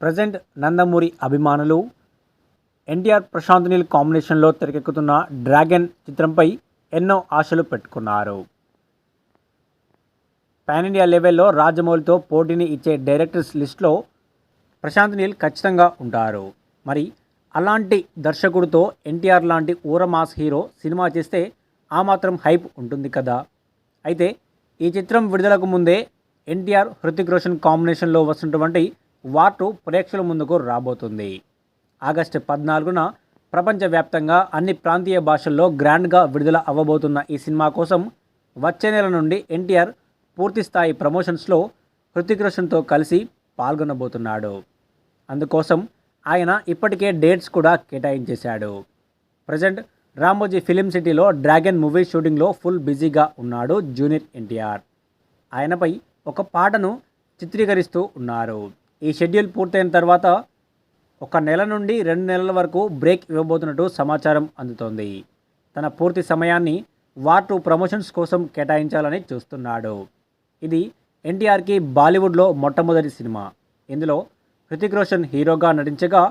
Present Nandamuri అభిమానులు ఎన్టీఆర్ ప్రశాంత్ నీల్ కాంబినేషన్లో తెరకెక్కుతున్న డ్రాగన్ చిత్రంపై ఎన్నో ఆశలు పెట్టుకున్నారు. పాన్ ఇండియా లెవెల్లో రాజమౌళితో పోటీని ఇచ్చే డైరెక్టర్స్ లిస్ట్లో ప్రశాంత్ నీల్ ఖచ్చితంగా ఉంటారు. మరి అలాంటి దర్శకుడితో ఎన్టీఆర్ లాంటి ఊరమాస్ హీరో సినిమా చేస్తే ఆ మాత్రం హైప్ ఉంటుంది కదా? అయితే ఈ చిత్రం విడుదలకు ముందే ఎన్టీఆర్ హృతిక్ రోషన్ కాంబినేషన్లో వస్తున్నటువంటి వార్ టూ ప్రేక్షకుల ముందుకు రాబోతుంది. ఆగస్టు పద్నాలుగున ప్రపంచవ్యాప్తంగా అన్ని ప్రాంతీయ భాషల్లో గ్రాండ్గా విడుదల అవ్వబోతున్న ఈ సినిమా కోసం వచ్చే నెల నుండి ఎన్టీఆర్ పూర్తిస్థాయి ప్రమోషన్స్లో హృతిక్ రోషన్తో కలిసి పాల్గొనబోతున్నాడు. అందుకోసం ఆయన ఇప్పటికే డేట్స్ కూడా కేటాయించేశాడు. ప్రజెంట్ రామోజీ ఫిలిం సిటీలో డ్రాగన్ మూవీ షూటింగ్లో ఫుల్ బిజీగా ఉన్నాడు జూనియర్ ఎన్టీఆర్. ఆయనపై ఒక పాటను చిత్రీకరిస్తూ ఉన్నారు. ఈ షెడ్యూల్ పూర్తయిన తర్వాత ఒక నెల నుండి రెండు నెలల వరకు బ్రేక్ ఇవ్వబోతున్నట్టు సమాచారం అందుతోంది. తన పూర్తి సమయాన్ని వార్టు ప్రమోషన్స్ కోసం కేటాయించాలని చూస్తున్నాడు. ఇది ఎన్టీఆర్కి బాలీవుడ్లో మొట్టమొదటి సినిమా. ఇందులో హృతిక్ రోషన్ హీరోగా నటించగా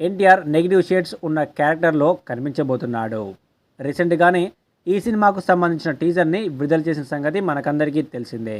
ఎన్టీఆర్ నెగిటివ్ షేడ్స్ ఉన్న క్యారెక్టర్లో కనిపించబోతున్నాడు. రీసెంట్గానే ఈ సినిమాకు సంబంధించిన టీజర్ని విడుదల చేసిన సంగతి మనకందరికీ తెలిసిందే.